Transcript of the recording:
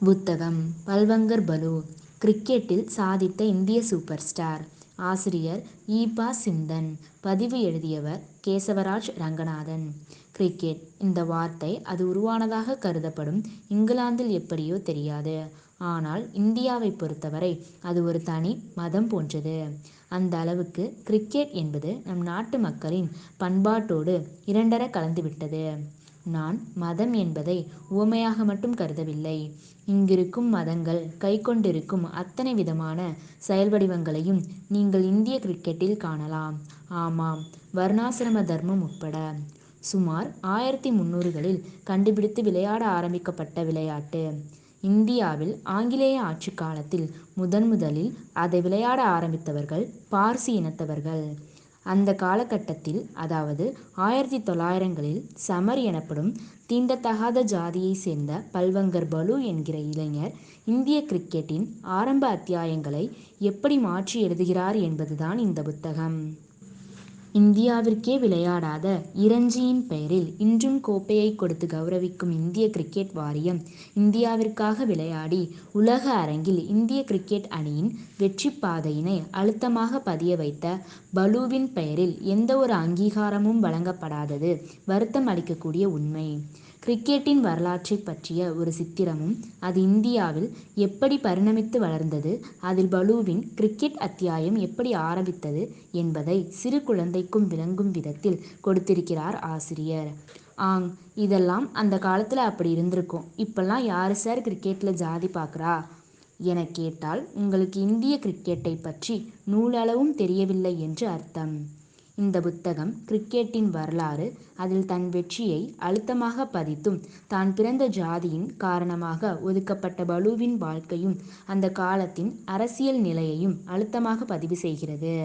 புத்தகம் பல்வங்கர் பலு கிரிக்கெட்டில் சாதித்த இந்திய சூப்பர் ஸ்டார் ஆசிரியர் ஈபா சிந்தன் பதிவு எழுதியவர் கேசவராஜ் ரங்கநாதன் கிரிக்கெட் இந்த வார்த்தை அது உருவானதாக கருதப்படும் இங்கிலாந்தில் எப்படியோ தெரியாது. ஆனால் இந்தியாவைப் பொறுத்தவரை அது ஒரு தனி மதம் போன்றது. அந்த அளவுக்கு கிரிக்கெட் என்பது நம் நாட்டு மக்களின் பண்பாட்டோடு இரண்டற கலந்துவிட்டது. நான் மதம் என்பதை உவமையாக மட்டும் கருதவில்லை. இங்கிருக்கும் மதங்கள் கைக்கொண்டிருக்கும் அத்தனை விதமான செயல்வடிவங்களையும் நீங்கள் இந்திய கிரிக்கெட்டில் காணலாம். ஆமாம் வர்ணாசிரம தர்மம் உட்பட. சுமார் ஆயிரத்தி முன்னூறுகளில் கண்டுபிடித்து விளையாட ஆரம்பிக்கப்பட்ட விளையாட்டு. இந்தியாவில் ஆங்கிலேய ஆட்சிக் காலத்தில் முதன் முதலில் அதை விளையாட ஆரம்பித்தவர்கள் பார்சி இனத்தவர்கள். அந்த காலகட்டத்தில் அதாவது ஆயிரத்தி தொள்ளாயிரங்களில் சமர் எனப்படும் தீண்டத்தகாத ஜாதியைச் சேர்ந்த பல்வங்கர் பலு என்கிற இளைஞர் இந்திய கிரிக்கெட்டின் ஆரம்ப அத்தியாயங்களை எப்படி மாற்றி எழுதுகிறார் என்பதுதான் இந்த புத்தகம். இந்தியாவிற்கே விளையாடாத இரஞ்சியின் பெயரில் இன்றும் கோப்பையைக் கொடுத்து கௌரவிக்கும் இந்திய கிரிக்கெட் வாரியம் இந்தியாவிற்காக விளையாடி உலக அரங்கில் இந்திய கிரிக்கெட் அணியின் வெற்றி பாதையினை அழுத்தமாக பதிய வைத்த பலுவின் பெயரில் எந்த ஒரு அங்கீகாரமும் வழங்கப்படாதது வருத்தம் அளிக்கக்கூடிய உண்மை. கிரிக்கெட்டின் வரலாற்றை பற்றிய ஒரு சித்திரமும் அது இந்தியாவில் எப்படி பரிணமித்து வளர்ந்தது அதில் பலுவின் கிரிக்கெட் அத்தியாயம் எப்படி ஆரம்பித்தது என்பதை சிறு குழந்தைக்கும் விளங்கும் விதத்தில் கொடுத்திருக்கிறார் ஆசிரியர். ஆங் இதெல்லாம் அந்த காலத்தில் அப்படி இருந்திருக்கும் இப்பெல்லாம் யார் சார் கிரிக்கெட்டில் ஜாதி பார்க்குறா எனக் கேட்டால் உங்களுக்கு இந்திய கிரிக்கெட்டைப் பற்றி நூலளவும் தெரியவில்லை என்று அர்த்தம். இந்த புத்தகம் கிரிக்கெட்டின் வரலாறு அதில் தன் வெற்றியை அழுத்தமாக பதித்தும் தான் பிறந்த ஜாதியின் காரணமாக ஒதுக்கப்பட்ட பலுவின் வாழ்க்கையும் அந்த காலத்தின் அரசியல் நிலையையும் அழுத்தமாக பதிவு செய்கிறது.